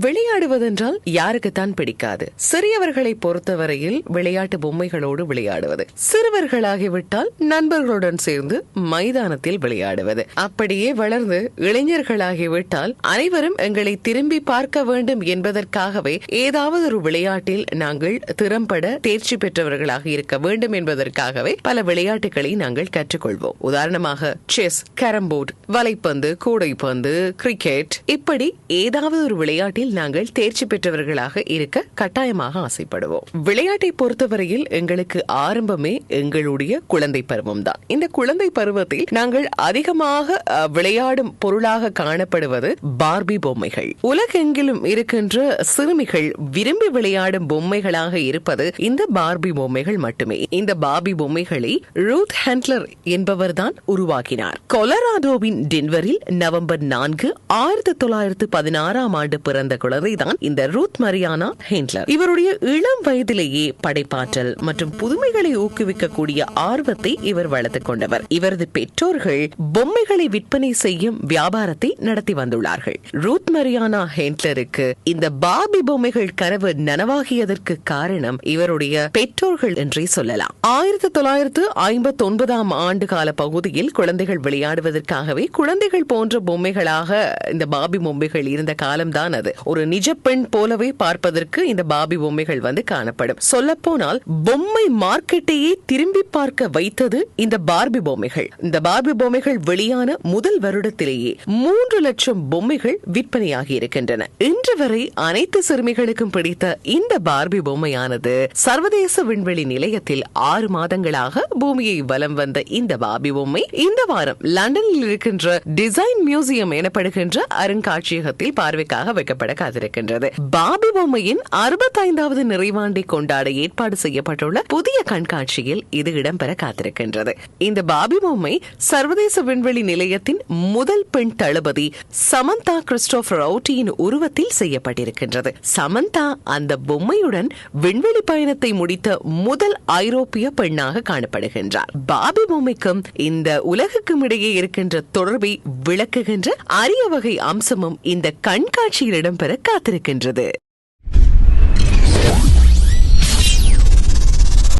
விளையாடுவதென்றால் யாருக்குத்தான் பிடிக்காது. சிறியவர்களை பொறுத்தவரையில் விளையாட்டு பொம்மைகளோடு விளையாடுவது. சிறுவர்களாகிவிட்டால் நண்பர்களுடன் சேர்ந்து மைதானத்தில் விளையாடுவது. அப்படியே வளர்ந்து இளைஞர்களாகிவிட்டால் அனைவரும் எங்களை திரும்பி பார்க்க வேண்டும் என்பதற்காகவே ஏதாவது ஒரு விளையாட்டில் நாங்கள் திறம்பட தேர்ச்சி பெற்றவர்களாக இருக்க வேண்டும் என்பதற்காகவே பல விளையாட்டுகளை நாங்கள் கற்றுக்கொள்வோம். உதாரணமாக செஸ் கேரம்போர்டு வலைப்பந்து கூடைப்பந்து கிரிக்கெட் இப்படி ஏதாவது ஒரு விளையாட்டில் நாங்கள் தேர்ச்சி பெற்றவர்களாக இருக்க கட்டாயமாக ஆசைப்படுவோம். விளையாட்டை பொறுத்தவரையில் எங்களுக்கு ஆரம்பமே எங்களுடைய குழந்தை பருவம் தான். இந்த குழந்தை பருவத்தில் நாங்கள் அதிகமாக விளையாடும் பொருளாக காணப்படுவது பார்பி பொம்மைகள். உலகெங்கிலும் இருக்கின்ற சிறுமிகள் விரும்பி விளையாடும் பொம்மைகளாக இருப்பது இந்த பார்பி பொம்மைகள் மட்டுமே. இந்த பார்பி பொம்மைகளை ரூத் ஹேண்ட்லர் என்பவர்தான் உருவாக்கினார். கொலராடோவின் டென்வரில் நவம்பர் நான்கு ஆயிரத்தி தொள்ளாயிரத்து பதினாறாம் ஆண்டு பிறந்த குழந்தைதான் இந்த ரூத் மரியானா ஹேண்ட்லர். இவருடைய இளம் வயதிலேயே படைப்பாற்றல் மற்றும் புதுமைகளை ஊக்குவிக்கக்கூடிய ஆர்வத்தை இவர் வளர்த்துக் கொண்டவர். இவரது பெற்றோர்கள் பொம்மைகளை விற்பனை செய்யும் வியாபாரத்தை நடத்தி வந்துள்ளார்கள். ரூத் மரியானா ஹேண்ட்லருக்கு இந்த பாபி பொம்மைகள் கனவு நனவாகியதற்கு காரணம் இவருடைய பெற்றோர்கள் என்றே சொல்லலாம். ஆயிரத்தி தொள்ளாயிரத்து ஐம்பத்தி ஒன்பதாம் ஆண்டு கால பகுதியில் குழந்தைகள் விளையாடுவதற்காகவே குழந்தைகள் போன்ற பொம்மைகளாக இந்த பாபி பொம்மைகள் இருந்த காலம்தான் அது. ஒரு நிஜ பெண் போலவே பார்ப்பதற்கு இந்த பாபி பொம்மைகள் வந்து காணப்படும். சொல்ல போனால் பொம்மை மார்க்கெட்டையே திரும்பி பார்க்க வைத்தது இந்த பார்பி பொம்மைகள். இந்த பார்பி பொம்மைகள் வெளியான முதல் வருடத்திலேயே மூன்று லட்சம் பொம்மைகள் விற்பனையாகி இருக்கின்றன. இன்று வரை அனைத்து சிறுமிகளுக்கும் பிடித்த இந்த பார்பி பொம்மையானது சர்வதேச விண்வெளி நிலையத்தில் ஆறு மாதங்களாக பூமியை வலம் வந்த இந்த பாபி பொம்மை இந்த வாரம் லண்டனில் இருக்கின்ற டிசைன் மியூசியம் எனப்படுகின்ற அருங்காட்சியகத்தில் பார்வைக்காக திரைப்பட காத்திருக்கின்றது. பாபி பொம்மையின் அறுபத்தைந்தாவது நிறைவாண்டை கொண்டாட ஏற்பாடு செய்யப்பட்டுள்ள புதிய கண்காட்சியில் இது இடம்பெற காத்திருக்கின்றது. இந்த பாபி பொம்மை சர்வதேச விண்வெளி நிலையத்தின் முதல் பெண் தளபதி சமந்தா கிறிஸ்டோபர் ரவுட்டியின் உருவத்தில் செய்யப்பட்டிருக்கின்றது. சமந்தா அந்த பொம்மையுடன் விண்வெளி பயணத்தை முடித்த முதல் ஐரோப்பிய பெண்ணாக காணப்படுகின்றார். பாபி பொம்மைக்கும் இந்த உலகுக்கும் இடையே இருக்கின்ற தொடர்பை விளக்குகின்ற அரிய வகை அம்சமும் இந்த கண்காட்சியில் இடம்பெற காத்திருக்கின்றது.